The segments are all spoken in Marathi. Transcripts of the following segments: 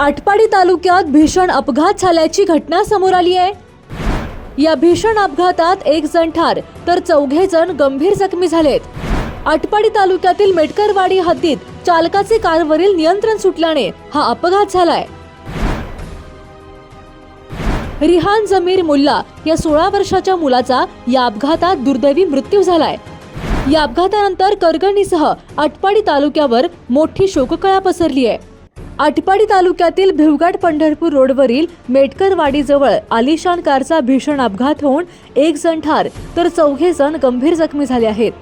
आटपाडी तालुक्यात भीषण अपघात झाल्याची घटना समोर आली आहे. या भीषण अपघातात एक जण ठार तर चौघे जण गंभीर जखमी झालेत. आटपाडी तालुक्यातील मेटकरवाडी हद्दीत चालकाचे कारवरील नियंत्रण सुटल्याने हा अपघात झालाय. रिहान जमीर मुल्ला या सोळा वर्षाच्या मुलाचा या अपघातात दुर्दैवी मृत्यू झालाय. या अपघातानंतर करगणीसह आटपाडी तालुक्यावर मोठी शोककळा पसरली आहे. आटपाडी तालुक्यातील भिवघाट पंढरपूर रोडवरील मेटकरवाडीजवळ आलिशान कारचा भीषण अपघात होऊन एक जण ठार तर चौघे जण गंभीर जखमी झाले आहेत.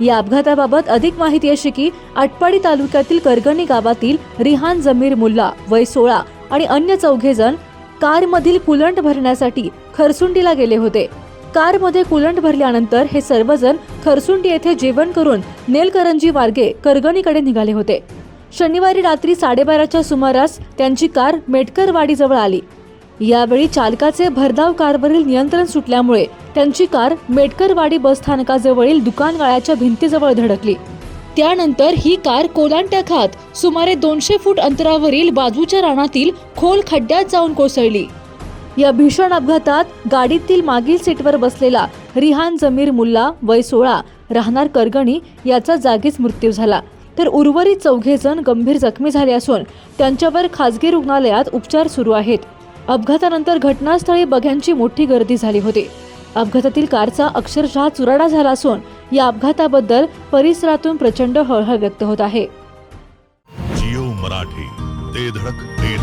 या अपघाताबाबत अधिक माहिती अशी की आटपाडी तालुक्यातील करगणी गावातील रिहान जमीर मुल्ला वय सोळा आणि अन्य चौघे जण कारमधील कुलंट भरण्यासाठी खरसुंडीला गेले होते. कारमध्ये कुलंट भरल्यानंतर हे सर्वजण खरसुंडी येथे जेवण करून नेलकरंजी मार्गे करगणीकडे निघाले होते. शनिवारी रात्री साडेबाराच्या सुमारास त्यांची कार मेटकरवाडीजवळ आली. यावेळी चालकाचे भरधाव कारवरील नियंत्रण सुटल्यामुळे त्यांची कार मेटकरवाडी बसस्थानकाजवळील दुकानगाळ्याच्या भिंतीजवळ धडकली. त्यानंतर ही कार कोलांट्या खात सुमारे दोनशे फूट अंतरावरील बाजूच्या रानातील खोल खड्ड्यात जाऊन कोसळली. या भीषण अपघातात गाडीतील मागील सीटवर बसलेला रिहान जमीर मुल्ला वय सोळा राहणार करगणी याचा जागीच मृत्यू झाला. तर उर्वरित चौघे जण गंभीर जखमी झाले असून त्यांच्यावर खाजगी रुग्णालयात उपचार सुरू आहेत. अपघातानंतर घटनास्थळी बघ्यांची मोठी गर्दी झाली होती. अपघातातील कारचा अक्षरशः चुराडा झाला असून या अपघाताबद्दल परिसरातून प्रचंड हळहळ व्यक्त होत आहे. जिओ मराठी ते धडक ते